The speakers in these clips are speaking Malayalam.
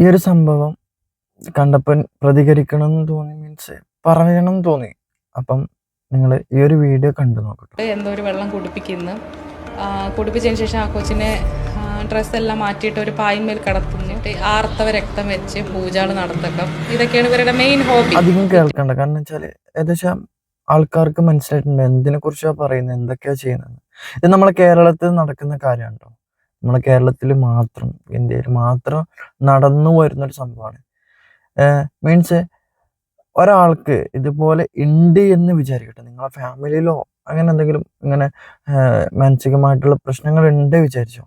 ഈ ഒരു സംഭവം കണ്ടപ്പോൾ പ്രതികരിക്കണം എന്ന് തോന്നി മീൻസ് പറയണം എന്ന് തോന്നി. അപ്പം നിങ്ങൾ ഈ ഒരു വീഡിയോ കണ്ടു നോക്കട്ടെ. എന്തോ ഒരു വെള്ളം കുടിപ്പിക്കുന്നു. കുടിപ്പിച്ചതിന് ശേഷം ആ കൊച്ചിനെ ഡ്രസ്സെല്ലാം മാറ്റിയിട്ട് ഒരു പായ്മേൽ കടത്തുന്നു. ആർത്തവ രക്തം വെച്ച് പൂജകൾ നടത്തക്കം. ഇതൊക്കെയാണ് ഇവരുടെ മെയിൻ ഹോബി അധികം കേൾക്കണ്ട. കാരണം വെച്ചാൽ ഏകദേശം ആൾക്കാർക്ക് മനസ്സിലായിട്ടുണ്ട് എന്തിനെ കുറിച്ചാണ് പറയുന്നത് എന്തൊക്കെയാ ചെയ്യുന്നത് ഇത് നമ്മളെ കേരളത്തിൽ നടക്കുന്ന കാര്യമാണ് നമ്മളെ കേരളത്തിൽ മാത്രം ഇന്ത്യയിൽ മാത്രം നടന്നു വരുന്ന ഒരു സംഭവമാണ് മീൻസ് ഒരാൾക്ക് ഇതുപോലെ ഉണ്ട് എന്ന് വിചാരിക്കട്ടെ. നിങ്ങളെ ഫാമിലിയിലോ അങ്ങനെ എന്തെങ്കിലും ഇങ്ങനെ മാനസികമായിട്ടുള്ള പ്രശ്നങ്ങൾ ഉണ്ട് വിചാരിച്ചോ.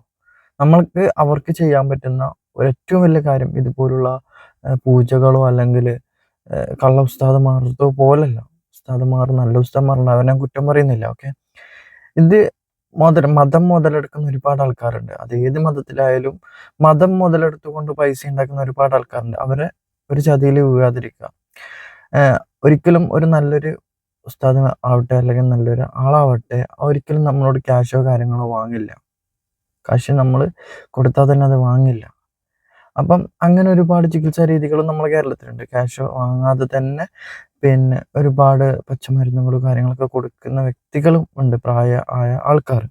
നമ്മൾക്ക് അവർക്ക് ചെയ്യാൻ പറ്റുന്ന ഒരു ഏറ്റവും വലിയ കാര്യം ഇതുപോലുള്ള പൂജകളോ അല്ലെങ്കിൽ കള്ള ഉസ്താദുമാർത്തോ പോലല്ല. ഉസ്താദുമാർ നല്ല ഉസ്താദുമാരുണ്ട് അവനെ കുറ്റം പറയുന്നില്ല. ഓക്കെ? ഇത് മുതൽ മതം മുതലെടുക്കുന്ന ഒരുപാട് ആൾക്കാരുണ്ട്. അത് ഏത് മതത്തിലായാലും മതം മുതലെടുത്തുകൊണ്ട് പൈസ ഉണ്ടാക്കുന്ന ഒരുപാട് ആൾക്കാരുണ്ട്. അവരെ ഒരു ചതിയിൽ വീഴാതിരിക്കുക. ഒരിക്കലും ഒരു നല്ലൊരു ഉസ്താദ് ആവട്ടെ അല്ലെങ്കിൽ നല്ലൊരു ആളാവട്ടെ ഒരിക്കലും നമ്മളോട് ക്യാഷോ കാര്യങ്ങളോ വാങ്ങില്ല. കാശ് നമ്മൾ കൊടുത്താൽ തന്നെ അത് വാങ്ങില്ല. അപ്പം അങ്ങനെ ഒരുപാട് ചികിത്സാ രീതികളും നമ്മുടെ കേരളത്തിലുണ്ട്. ക്യാഷ് വാങ്ങാതെ തന്നെ പിന്നെ ഒരുപാട് പച്ചമരുന്നുകളും കാര്യങ്ങളൊക്കെ കൊടുക്കുന്ന വ്യക്തികളും ഉണ്ട് പ്രായ ആയ ആൾക്കാർ.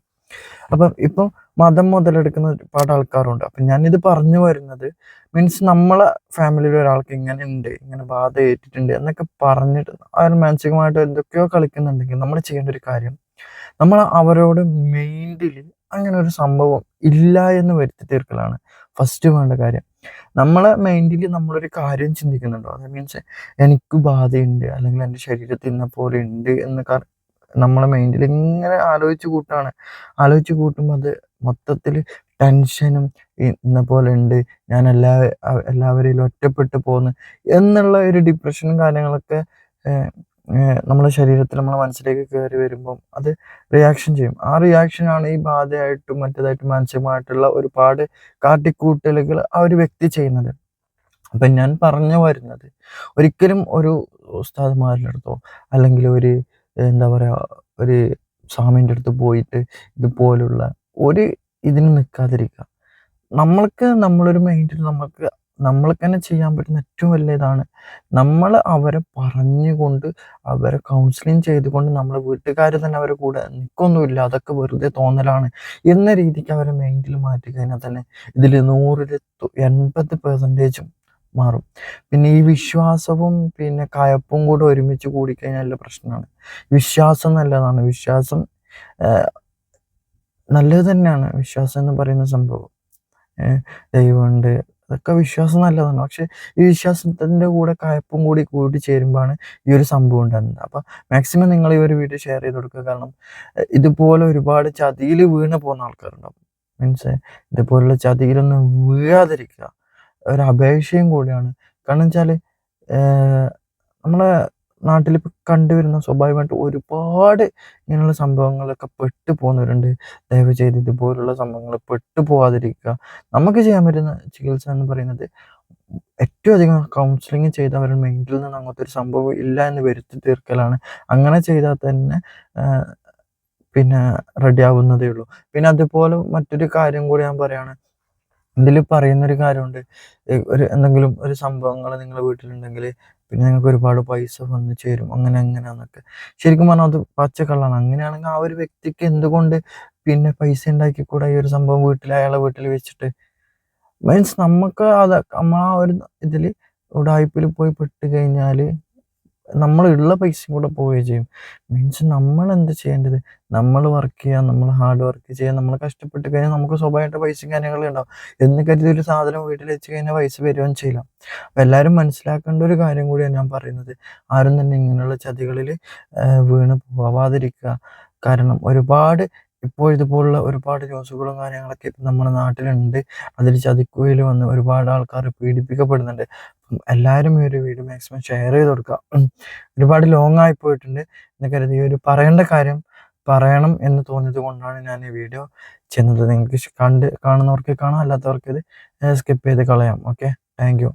അപ്പം ഇപ്പം മതം മുതലെടുക്കുന്ന ഒരുപാട് ആൾക്കാരുണ്ട്. അപ്പം ഞാനിത് പറഞ്ഞു വരുന്നത് മീൻസ് നമ്മളെ ഫാമിലിയിൽ ഒരാൾക്ക് ഇങ്ങനെ ഉണ്ട് ഇങ്ങനെ ബാധ ഏറ്റിട്ടുണ്ട് എന്നൊക്കെ പറഞ്ഞിട്ട് അവർ മാനസികമായിട്ട് എന്തൊക്കെയോ കളിക്കുന്നുണ്ടെങ്കിൽ നമ്മൾ ചെയ്യേണ്ട ഒരു കാര്യം നമ്മൾ അവരോട് മെയിൻഡിൽ അങ്ങനെ ഒരു സംഭവം ഇല്ല എന്ന് വരുത്തി തീർക്കലാണ്. ഫസ്റ്റ് വേണ്ട കാര്യം. നമ്മളെ മൈൻഡിൽ നമ്മളൊരു കാര്യം ചിന്തിക്കുന്നുണ്ടോ? അത് മീൻസ് എനിക്ക് ബാധയുണ്ട് അല്ലെങ്കിൽ എന്റെ ശരീരത്തിൽ ഇന്ന പോലെ ഉണ്ട് എന്ന് നമ്മളെ മൈൻഡിൽ ഇങ്ങനെ ആലോചിച്ച് കൂട്ടാണ്. ആലോചിച്ച് കൂട്ടുമ്പോൾ അത് മൊത്തത്തിൽ ടെൻഷനും ഇന്ന പോലെ ഉണ്ട് ഞാൻ എല്ലാ എല്ലാവരെയും ഒറ്റപ്പെട്ടു പോകുന്നു എന്നുള്ള ഒരു ഡിപ്രഷനും കാര്യങ്ങളൊക്കെ നമ്മുടെ ശരീരത്തിൽ നമ്മളെ മനസ്സിലേക്ക് കയറി വരുമ്പം അത് റിയാക്ഷൻ ചെയ്യും. ആ റിയാക്ഷനാണ് ഈ ബാധയായിട്ടും മറ്റേതായിട്ടും മാനസികമായിട്ടുള്ള ഒരുപാട് കാട്ടിക്കൂട്ടലുകൾ ആ ഒരു വ്യക്തി ചെയ്യുന്നത്. അപ്പം ഞാൻ പറഞ്ഞു വരുന്നത് ഒരിക്കലും ഒരു ഉസ്താദ്മാരുടെ അടുത്തോ അല്ലെങ്കിൽ ഒരു എന്താ പറയുക ഒരു സ്വാമിന്റെ അടുത്ത് പോയിട്ട് ഇതുപോലുള്ള ഒരു ഇതിന് നിൽക്കാതിരിക്കുക. നമ്മൾക്ക് നമ്മളൊരു മൈൻഡിൽ നമുക്ക് നമ്മൾക്ക് തന്നെ ചെയ്യാൻ പറ്റുന്ന ഏറ്റവും വലിയ ഇതാണ് നമ്മൾ അവരെ പറഞ്ഞുകൊണ്ട് അവരെ കൗൺസിലിംഗ് ചെയ്തുകൊണ്ട് നമ്മളെ വീട്ടുകാർ തന്നെ അവരെ കൂടെ നിൽക്കൊന്നുമില്ല അതൊക്കെ വെറുതെ തോന്നലാണ്. എന്ന രീതിക്ക് അവരെ മൈൻഡിൽ മാറ്റി കഴിഞ്ഞാൽ തന്നെ ഇതിൽ നൂറിൽ എൺപത് പെർസെന്റേജും മാറും. പിന്നെ ഈ വിശ്വാസവും പിന്നെ കയപ്പും കൂടെ ഒരുമിച്ച് കൂടിക്കഴിഞ്ഞാൽ നല്ല പ്രശ്നമാണ്. വിശ്വാസം നല്ലതാണ്. വിശ്വാസം നല്ലത് തന്നെയാണ് വിശ്വാസം എന്ന് പറയുന്ന സംഭവം. ദൈവമുണ്ട്. അതൊക്കെ വിശ്വാസം നല്ലതാണ്. പക്ഷെ ഈ വിശ്വാസത്തിന്റെ കൂടെ കയപ്പും കൂടി കൂടി ചേരുമ്പോഴാണ് ഈ ഒരു സംഭവം ഉണ്ടാകുന്നത്. അപ്പം മാക്സിമം നിങ്ങൾ ഈ ഒരു വീഡിയോ ഷെയർ ചെയ്ത് കൊടുക്കുക. കാരണം ഇതുപോലെ ഒരുപാട് ചതിയിൽ വീണ് പോകുന്ന ആൾക്കാരുണ്ടാവും. മീൻസ് ഇതുപോലുള്ള ചതിയിലൊന്നും വീഴാതിരിക്കുക. ഒരു അപേക്ഷയും കൂടിയാണ്. കാരണം വെച്ചാൽ നമ്മളെ നാട്ടിൽ ഇപ്പം കണ്ടുവരുന്ന സ്വാഭാവികമായിട്ട് ഒരുപാട് ഇങ്ങനെയുള്ള സംഭവങ്ങളൊക്കെ പെട്ടു പോകുന്നവരുണ്ട് ദയവ് ചെയ്ത് ഇതുപോലുള്ള സംഭവങ്ങൾ പെട്ടു പോകാതിരിക്കുക നമുക്ക് ചെയ്യാൻ പറ്റുന്ന ചികിത്സ എന്ന് പറയുന്നത് ഏറ്റവും അധികം കൗൺസിലിംഗ് ചെയ്ത് അവരുടെ മൈൻഡിൽ നിന്ന് അങ്ങനത്തെ ഒരു സംഭവം ഇല്ല എന്ന് വരുത്തി തീർക്കലാണ്. അങ്ങനെ ചെയ്താൽ തന്നെ പിന്നെ റെഡി ആവുന്നതേ ഉള്ളൂ. പിന്നെ അതുപോലെ മറ്റൊരു കാര്യം കൂടി ഞാൻ പറയാണ്. ഇതിൽ പറയുന്നൊരു കാര്യമുണ്ട്. ഒരു എന്തെങ്കിലും ഒരു സംഭവങ്ങൾ നിങ്ങളുടെ വീട്ടിലുണ്ടെങ്കിൽ പിന്നെ നിങ്ങൾക്ക് ഒരുപാട് പൈസ വന്നു ചേരും. അങ്ങനെ അങ്ങനെയാന്നൊക്കെ ശരിക്കും പറഞ്ഞാൽ അത് പച്ചക്കള്ളാണ്. അങ്ങനെയാണെങ്കിൽ ആ ഒരു വ്യക്തിക്ക് എന്തുകൊണ്ട് പിന്നെ പൈസ ഉണ്ടാക്കി കൂടെ ഈ ഒരു സംഭവം വീട്ടിൽ അയാളെ വീട്ടിൽ വെച്ചിട്ട്? മീൻസ് നമുക്ക് അത് നമ്മൾ ആ ഒരു ഇതിൽ ഉടായ്പയിൽ പോയി പെട്ട് കഴിഞ്ഞാൽ നമ്മൾ ഉള്ള പൈസയും കൂടെ പോവുകയും ചെയ്യും. മീൻസ് നമ്മൾ എന്ത് ചെയ്യേണ്ടത്? നമ്മൾ വർക്ക് ചെയ്യുക നമ്മൾ ഹാർഡ് വർക്ക് ചെയ്യുക നമ്മൾ കഷ്ടപ്പെട്ട് കഴിഞ്ഞാൽ നമുക്ക് സ്വഭാവമായിട്ട് പൈസയും കാര്യങ്ങളും ഉണ്ടാവും. എന്ന് കരുതി ഒരു സാധനം വീട്ടിൽ വെച്ച് കഴിഞ്ഞാൽ പൈസ വരികയും ചെയ്യില്ല. അപ്പം എല്ലാവരും മനസ്സിലാക്കേണ്ട ഒരു കാര്യം കൂടിയാണ് ഞാൻ പറയുന്നത്. ആരും തന്നെ ഇങ്ങനെയുള്ള ചതികളിൽ വീണ് പോവാതിരിക്കുക. കാരണം ഒരുപാട് ഇപ്പോൾ ഇതുപോലുള്ള ഒരുപാട് ന്യൂസുകളും കാര്യങ്ങളൊക്കെ നമ്മുടെ നാട്ടിലുണ്ട്. അതിൽ ചതിക്കുകയിൽ വന്ന് ഒരുപാട് ആൾക്കാർ പീഡിപ്പിക്കപ്പെടുന്നുണ്ട്. എല്ലാവരും ഈ ഒരു വീഡിയോ മാക്സിമം ഷെയർ ചെയ്ത് കൊടുക്കുക. ഒരുപാട് ലോങ് ആയി പോയിട്ടുണ്ട്. എന്ന് കരുതി ഈ ഒരു പറയേണ്ട കാര്യം പറയണം എന്ന് തോന്നിയത് കൊണ്ടാണ് ഞാൻ ഈ വീഡിയോ ചെയ്യുന്നത്. നിങ്ങൾക്ക് കണ്ട് കാണുന്നവർക്ക് കാണാം. അല്ലാത്തവർക്ക് ഇത് സ്കിപ്പ് ചെയ്ത് കളയാം. Okay thank